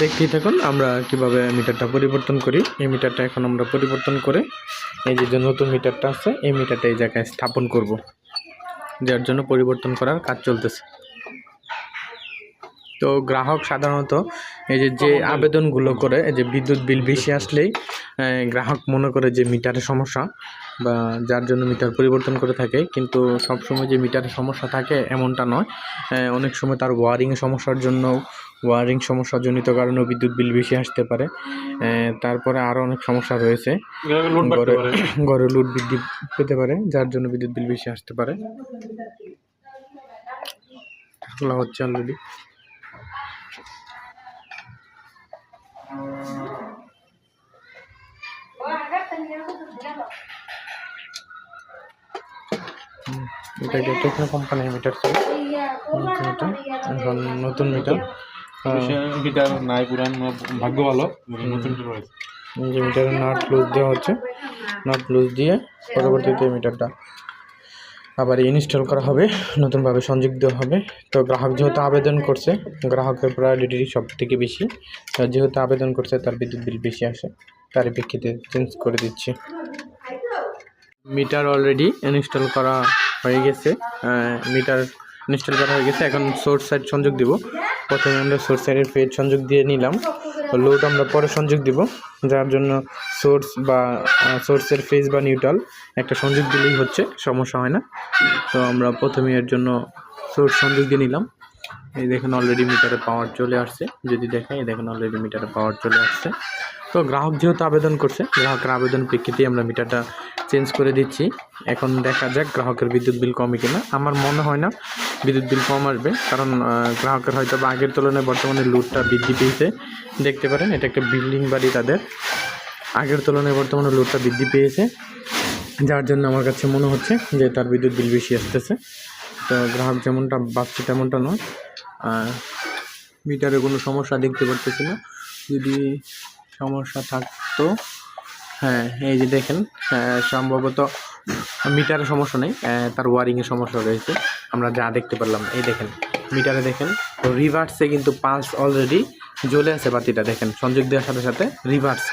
দেখতেই থাকুন আমরা কীভাবে মিটারটা পরিবর্তন করি। এই মিটারটা এখন আমরা পরিবর্তন করে এই যে নতুন মিটারটা আছে এই মিটারটা এই জায়গায় স্থাপন করব। যার জন্য পরিবর্তন করার কাজ চলতেছে। তো গ্রাহক সাধারণত এই যে যে আবেদনগুলো করে এই যে বিদ্যুৎ বিল বেশি আসলেই গ্রাহক মনে করে যে মিটারের সমস্যা বা যার জন্য মিটার পরিবর্তন করে থাকে। কিন্তু সবসময় যে মিটারের সমস্যা থাকে এমনটা নয়। অনেক সময় তার ওয়ারিংয়ের সমস্যার জন্য ওয়ারিং সমস্যাজনিত কারণেও বিদ্যুৎ বিল বেশি আসতে পারে। তারপরে আরও অনেক সমস্যা রয়েছে। ঘরে ঘরে লোড বৃদ্ধি পেতে পারে যার জন্য বিদ্যুৎ বিল বেশি আসতে পারে। খোলা হচ্ছে অলরেডি এটা টেকনো কোম্পানির মিটার ছিল এখন নতুন মিটার মিটার নাই পুরান ভাগ্য ভালো নতুন রয়েছে। যে মিটারের নাট লুজ দেওয়া হচ্ছে। নাট লুজ দিয়ে পরবর্তীতে মিটারটা আবার ইনস্টল করা হবে নতুনভাবে দেওয়া হবে। তো গ্রাহক যেহেতু আবেদন করছে গ্রাহকের প্রায়োরিটি সব থেকে বেশি যেহেতু আবেদন করছে তার বিদ্যুৎ বিল বেশি আসে তার প্রেক্ষিতে চেঞ্জ করে দিচ্ছি। মিটার অলরেডি ইনস্টল করা হয়ে গেছে। মিটার ইনস্টল করা হয়ে গেছে। এখন সোর্স সাইড সংযোগ দিব। প্রথমে আমরা সোর্স সাইডের পেজ সংযোগ দিয়ে নিলাম। লোড আমরা পরে সংযোগ দিব। যার জন্য সোর্স বা সোর্সের ফেজ বা নিউট্রাল একটা সংযোগ দিলেই হচ্ছে, সমস্যা হয় না। তো আমরা প্রথমে এর জন্য সোর্স সংযোগ দিয়ে নিলাম। এই দেখেন অলরেডি মিটারে পাওয়ার চলে আসছে। যদি দেখেন এই দেখেন অলরেডি মিটারে পাওয়ার চলে আসছে। তো গ্রাহক যেহেতু আবেদন করছে, গ্রাহকের আবেদন প্রেক্ষিতেই আমরা মিটারটা চেঞ্জ করে দিচ্ছি। এখন দেখা যাক গ্রাহকের বিদ্যুৎ বিল কমে কিনা। আমার মনে হয় না বিদ্যুৎ বিল কম আসবে, কারণ গ্রাহকের হয়তো বা আগের তুলনায় বর্তমানে লোডটা বৃদ্ধি পেয়েছে। দেখতে পারেন, এটা একটা বিল্ডিং বাড়ি তাদের। আগের তুলনায় বর্তমানে লোডটা বৃদ্ধি পেয়েছে। যার জন্য আমার কাছে মনে হচ্ছে যে তার বিদ্যুৎ বিল বেশি আসতেছে। তো গ্রাহক যেমনটা ভাবছে তেমনটা নয়। মিটারে কোনো সমস্যা দেখতে পারতেছি না। যদি সমস্যা থাকতো। হ্যাঁ এই যে দেখেন সম্ভবত মিটারে সমস্যা নেই তার ওয়ারিংয়ের সমস্যা রয়েছে। আমরা যা দেখতে পারলাম এই দেখেন মিটারে দেখেন রিভার্সে কিন্তু পালস অলরেডি জ্বলে আছে বাতিটা দেখেন সংযোগ দেওয়ার সাথে সাথে রিভার্স।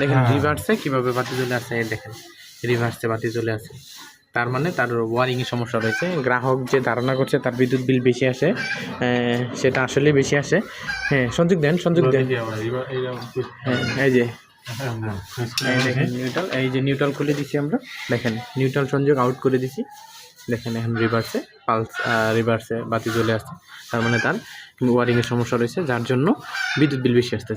দেখেন হ্যাঁ। রিভার্সে কীভাবে বাতি চলে আসে এই দেখেন রিভার্সে বাতি চলে আসে তার মানে তার ওয়ারিংয়ের সমস্যা রয়েছে গ্রাহক যে ধারণা করছে তার বিদ্যুৎ বিল বেশি আসে সেটা আসলে বেশি আসে হ্যাঁ সংযোগ দেন সংযোগ দেন হ্যাঁ এই যে নিউট্রাল এই যে নিউট্রাল খুলে দিছি আমরা দেখেন নিউট্রাল সংযোগ আউট করে দিছি দেখেন এখন রিভার্সে পালস রিভার্সে বাতি চলে আসছে তার মানে তার ওয়ারিংয়ের সমস্যা রয়েছে যার জন্য বিদ্যুৎ বিল বেশি আসছে